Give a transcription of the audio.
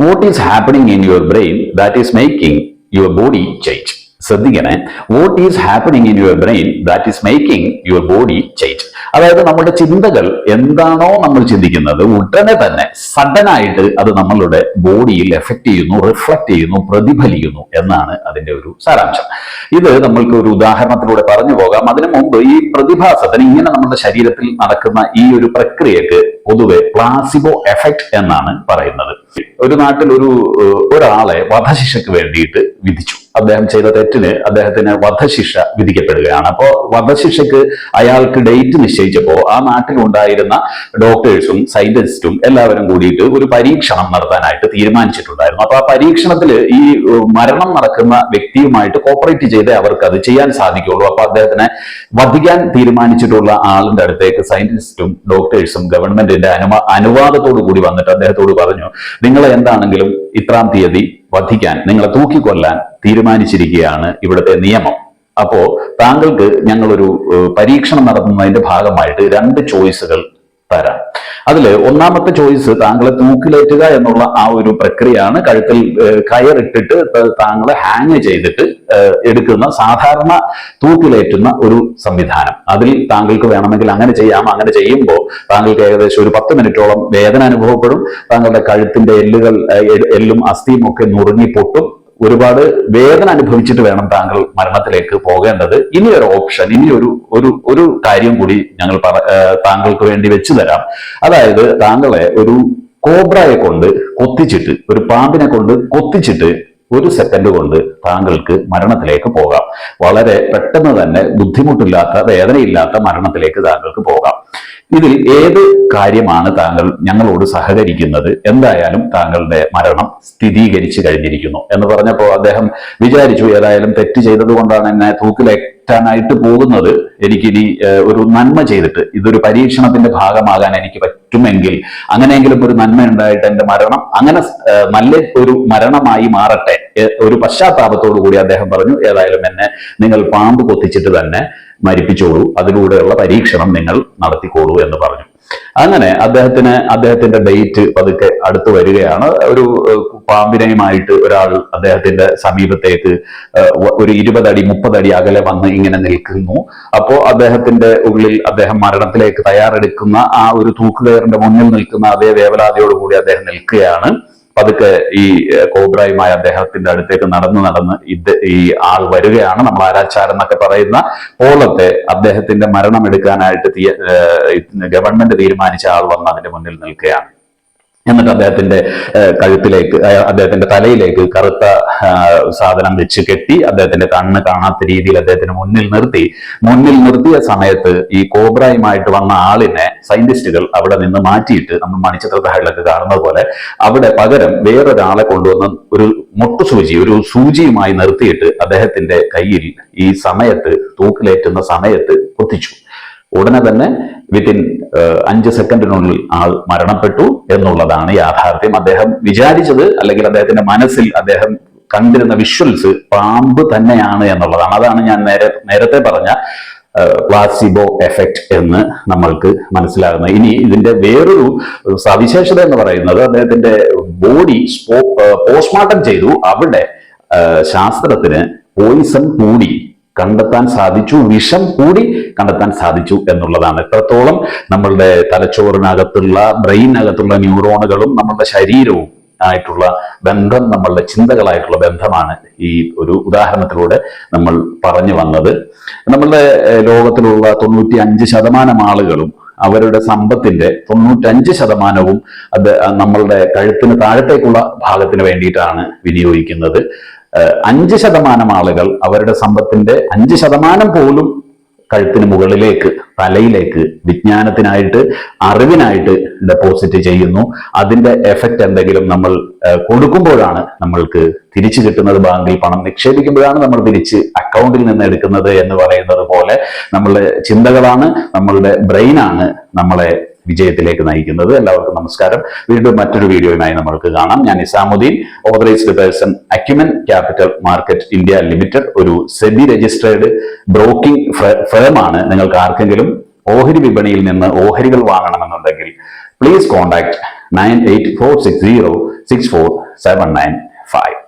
what is happening in your brain that is making your body change ശ്രദ്ധിക്കണേ what is happening in your brain that is making your body change അതായത് നമ്മുടെ ചിന്തകൾ എന്താണോ നമ്മൾ ചിന്തിക്കുന്നത് ഉടനെ തന്നെ സഡനായിട്ട് അത് നമ്മളുടെ ബോഡിയിൽ എഫക്റ്റ് ചെയ്യുന്നു റിഫ്ലക്റ്റ് ചെയ്യുന്നു പ്രതിഫലിക്കുന്നു എന്നാണ് അതിന്റെ ഒരു സാരാംശം ഇത് നമ്മൾക്ക് ഒരു ഉദാഹരണത്തിലൂടെ പറഞ്ഞു പോകാം അതിനു മുമ്പ് ഈ പ്രതിഭാസത്തിന് ഇങ്ങനെ നമ്മുടെ ശരീരത്തിൽ നടക്കുന്ന ഈ ഒരു പ്രക്രിയക്ക് പൊതുവെ പ്ലാസിബോ എഫക്റ്റ് എന്നാണ് പറയുന്നത് ഒരു നാട്ടിൽ ഒരു ഒരാളെ വധശിക്ഷയ്ക്ക് വേണ്ടിയിട്ട് വിധിച്ചു അദ്ദേഹം ചെയ്ത തെറ്റിന് അദ്ദേഹത്തിന് വധശിക്ഷ വിധിക്കപ്പെടുകയാണ് അപ്പോൾ വധശിക്ഷയ്ക്ക് അയാൾക്ക് ഡേറ്റ് നിശ്ചയിച്ചപ്പോ ആ നാട്ടിലുണ്ടായിരുന്ന ഡോക്ടേഴ്സും സയന്റിസ്റ്റും എല്ലാവരും കൂടിയിട്ട് ഒരു പരീക്ഷണം നടത്താനായിട്ട് തീരുമാനിച്ചിട്ടുണ്ടായിരുന്നു അപ്പൊ ആ പരീക്ഷണത്തിൽ ഈ മരണം നടക്കുന്ന വ്യക്തിയുമായിട്ട് കോപ്പറേറ്റ് ചെയ്തേ അവർക്ക് അത് ചെയ്യാൻ സാധിക്കുള്ളൂ അപ്പൊ അദ്ദേഹത്തിനെ വധിക്കാൻ തീരുമാനിച്ചിട്ടുള്ള ആളിന്റെ അടുത്തേക്ക് സയന്റിസ്റ്റും ഡോക്ടേഴ്സും ഗവൺമെന്റിന്റെ അനുവാ അനുവാദത്തോടു കൂടി വന്നിട്ട് അദ്ദേഹത്തോട് പറഞ്ഞു നിങ്ങൾ എന്താണെങ്കിലും ഇത്രാം തീയതി വധിക്കാൻ നിങ്ങളെ തൂക്കിക്കൊല്ലാൻ തീരുമാനിച്ചിരിക്കുകയാണ് ഇവിടുത്തെ നിയമം അപ്പോ താങ്കൾക്ക് ഞങ്ങളൊരു പരീക്ഷണം നടത്തുന്നതിന്റെ ഭാഗമായിട്ട് രണ്ട് ചോയ്സുകൾ തരാം അതിൽ ഒന്നാമത്തെ ചോയ്സ് താങ്കളെ തൂക്കിലേറ്റുക എന്നുള്ള ആ ഒരു പ്രക്രിയയാണ് കഴുത്തിൽ കയറിട്ടിട്ട് താങ്കളെ ഹാങ് ചെയ്തിട്ട് എടുക്കുന്ന സാധാരണ തൂക്കിലേറ്റുന്ന ഒരു സംവിധാനം അതിൽ താങ്കൾക്ക് വേണമെങ്കിൽ അങ്ങനെ ചെയ്യാം അങ്ങനെ ചെയ്യുമ്പോൾ താങ്കൾക്ക് ഏകദേശം ഒരു പത്ത് മിനിറ്റോളം വേദന അനുഭവപ്പെടും താങ്കളുടെ കഴുത്തിന്റെ എല്ലുകൾ എല്ലും അസ്ഥിയും ഒക്കെ നുറുങ്ങി പൊട്ടും ഒരുപാട് വേദന അനുഭവിച്ചിട്ട് വേണം താങ്കൾ മരണത്തിലേക്ക് പോകേണ്ടത് ഇനി ഒരു ഓപ്ഷൻ ഇനി ഒരു ഒരു ഒരു കാര്യം കൂടി ഞങ്ങൾ താങ്കൾക്ക് വേണ്ടി വെച്ചു തരാം അതായത് താങ്കളെ ഒരു കോബ്രയെ കൊണ്ട് കൊത്തിച്ചിട്ട് ഒരു പാമ്പിനെ കൊണ്ട് കൊത്തിച്ചിട്ട് ഒരു സെക്കൻഡ് കൊണ്ട് താങ്കൾക്ക് മരണത്തിലേക്ക് പോകാം വളരെ പെട്ടെന്ന് തന്നെ ബുദ്ധിമുട്ടില്ലാത്ത വേദനയില്ലാത്ത മരണത്തിലേക്ക് താങ്കൾക്ക് പോകാം ഇതിൽ ഏത് കാര്യമാണ് താങ്കൾ ഞങ്ങളോട് സഹകരിക്കുന്നത് എന്തായാലും താങ്കളുടെ മരണം സ്ഥിരീകരിച്ചു കഴിഞ്ഞിരിക്കുന്നു എന്ന് പറഞ്ഞപ്പോൾ അദ്ദേഹം വിചാരിച്ചു ഏതായാലും തെറ്റ് ചെയ്തതുകൊണ്ടാണ് എന്നെ തൂക്കിലേറ്റാനായിട്ട് പോകുന്നത് എനിക്കിനി ഒരു നന്മ ചെയ്തിട്ട് ഇതൊരു പരീക്ഷണത്തിന്റെ ഭാഗമാകാൻ എനിക്ക് പറ്റുമെങ്കിൽ അങ്ങനെയെങ്കിലും ഒരു നന്മ ഉണ്ടായിട്ട് എന്റെ മരണം അങ്ങനെ നല്ല ഒരു മരണമായി മാറട്ടെ ഒരു പശ്ചാത്താപത്തോടു കൂടി അദ്ദേഹം പറഞ്ഞു ഏതായാലും എന്നെ നിങ്ങൾ പാമ്പ് കൊത്തിച്ചിട്ട് തന്നെ മരിപ്പിച്ചോളൂ അതിലൂടെയുള്ള പരീക്ഷണം നിങ്ങൾ നടത്തിക്കോളൂ എന്ന് പറഞ്ഞു അങ്ങനെ അദ്ദേഹത്തിന് അദ്ദേഹത്തിന്റെ ഡേറ്റ് പതുക്കെ അടുത്ത് വരികയാണ് ഒരു പാമ്പിനെയുമായിട്ട് ഒരാൾ അദ്ദേഹത്തിന്റെ സമീപത്തേക്ക് ഒരു ഇരുപതടി മുപ്പതടി അകലെ വന്ന് ഇങ്ങനെ നിൽക്കുന്നു അപ്പോ അദ്ദേഹത്തിന്റെ ഉള്ളിൽ അദ്ദേഹം മരണത്തിലേക്ക് തയ്യാറെടുക്കുന്ന ആ ഒരു തൂക്കുകയറിന്റെ മുന്നിൽ നിൽക്കുന്ന അതേ വേവലാതയോടുകൂടി അദ്ദേഹം നിൽക്കുകയാണ് പതുക്കെ ഈ കോബ്രയുമായി അദ്ദേഹത്തിന്റെ അടുത്തേക്ക് നടന്നു നടന്ന് ഇത് ഈ ആൾ വരികയാണ് നമ്മൾ ആരാച്ചാർ എന്നൊക്കെ പറയുന്ന പോളത്തെ അദ്ദേഹത്തിന്റെ മരണം എടുക്കാനായിട്ട് ഗവൺമെന്റ് തീരുമാനിച്ച ആൾ വന്ന് അതിന്റെ മുന്നിൽ നിൽക്കുകയാണ് എന്നിട്ട് അദ്ദേഹത്തിന്റെ കഴുത്തിലേക്ക് അദ്ദേഹത്തിന്റെ തലയിലേക്ക് കറുത്ത സാധനം വെച്ച് കെട്ടി അദ്ദേഹത്തിന്റെ കണ്ണ് കാണാത്ത രീതിയിൽ അദ്ദേഹത്തിന് മുന്നിൽ നിർത്തി മുന്നിൽ നിർത്തിയ സമയത്ത് ഈ കോബ്രയുമായിട്ട് വന്ന ആളിനെ സയന്റിസ്റ്റുകൾ അവിടെ നിന്ന് മാറ്റിയിട്ട് നമ്മൾ മണിച്ചിത്ര താഴിലൊക്കെ കാണുന്നത് പോലെ അവിടെ പകരം വേറൊരാളെ കൊണ്ടുവന്ന് ഒരു മുട്ടുസൂചി ഒരു സൂചിയുമായി നിർത്തിയിട്ട് അദ്ദേഹത്തിന്റെ കയ്യിൽ ഈ സമയത്ത് തൂക്കിലേറ്റുന്ന സമയത്ത് കൊത്തിച്ചു ഉടനെ തന്നെ വിത്തിൻ അഞ്ച് സെക്കൻഡിനുള്ളിൽ ആൾ മരണപ്പെട്ടു എന്നുള്ളതാണ് യാഥാർത്ഥ്യം അദ്ദേഹം വിചാരിച്ചത് അല്ലെങ്കിൽ അദ്ദേഹത്തിന്റെ മനസ്സിൽ അദ്ദേഹം കണ്ടിരുന്ന വിഷ്വൽസ് പാമ്പ് തന്നെയാണ് എന്നുള്ളതാണ് അതാണ് ഞാൻ നേരെ നേരത്തെ പറഞ്ഞ പ്ലാസിബോ എഫക്റ്റ് എന്ന് നമ്മൾക്ക് മനസ്സിലാകുന്നത് ഇനി ഇതിന്റെ വേറൊരു സവിശേഷത എന്ന് പറയുന്നത് അദ്ദേഹത്തിന്റെ ബോഡി പോസ്റ്റ്മോർട്ടം ചെയ്തു അവിടെ ശാസ്ത്രത്തിന് പോയിസൺ കൂടി കണ്ടെത്താൻ സാധിച്ചു വിഷം കൂടി കണ്ടെത്താൻ സാധിച്ചു എന്നുള്ളതാണ് എത്രത്തോളം നമ്മളുടെ തലച്ചോറിനകത്തുള്ള ബ്രെയിനകത്തുള്ള ന്യൂറോണുകളും നമ്മളുടെ ശരീരവും ആയിട്ടുള്ള ബന്ധം നമ്മളുടെ ചിന്തകളായിട്ടുള്ള ബന്ധമാണ് ഈ ഒരു ഉദാഹരണത്തിലൂടെ നമ്മൾ പറഞ്ഞു വന്നത് നമ്മളുടെ ലോകത്തിലുള്ള തൊണ്ണൂറ്റി അഞ്ച് ശതമാനം ആളുകളും അവരുടെ സമ്പത്തിന്റെ തൊണ്ണൂറ്റഞ്ച് ശതമാനവും അത് നമ്മളുടെ കഴുത്തിന് താഴത്തേക്കുള്ള ഭാഗത്തിന് വേണ്ടിയിട്ടാണ് വിനിയോഗിക്കുന്നത് അഞ്ച് ശതമാനം ആളുകൾ അവരുടെ സമ്പത്തിന്റെ അഞ്ച് ശതമാനം പോലും കഴുത്തിന് മുകളിലേക്ക് തലയിലേക്ക് വിജ്ഞാനത്തിനായിട്ട് അറിവിനായിട്ട് ഡെപ്പോസിറ്റ് ചെയ്യുന്നു അതിന്റെ എഫക്റ്റ് എന്തെങ്കിലും നമ്മൾ കൊടുക്കുമ്പോഴാണ് നമ്മൾക്ക് തിരിച്ചു കിട്ടുന്നത് ബാങ്കിൽ പണം നിക്ഷേപിക്കുമ്പോഴാണ് നമ്മൾ തിരിച്ച് അക്കൗണ്ടിൽ നിന്ന് എടുക്കുന്നത് എന്ന് പറയുന്നത് പോലെ നമ്മളുടെ ചിന്തകളാണ് നമ്മളുടെ ബ്രെയിനാണ് നമ്മളെ വിജയത്തിലേക്ക് നയിക്കുന്നത് എല്ലാവർക്കും നമസ്കാരം വീണ്ടും മറ്റൊരു വീഡിയോയുമായി നമ്മൾക്ക് കാണാം ഞാൻ Isamuddin authorised person acumen capital market India limited ഒരു സെബി രജിസ്ട്രേഡ് ബ്രോക്കിംഗ് ഫേമാണ് നിങ്ങൾക്ക് ആർക്കെങ്കിലും ഓഹരി വിപണിയിൽ നിന്ന് ഓഹരികൾ വാങ്ങണമെന്നുണ്ടെങ്കിൽ please contact nine eight four six zero six four seven nine five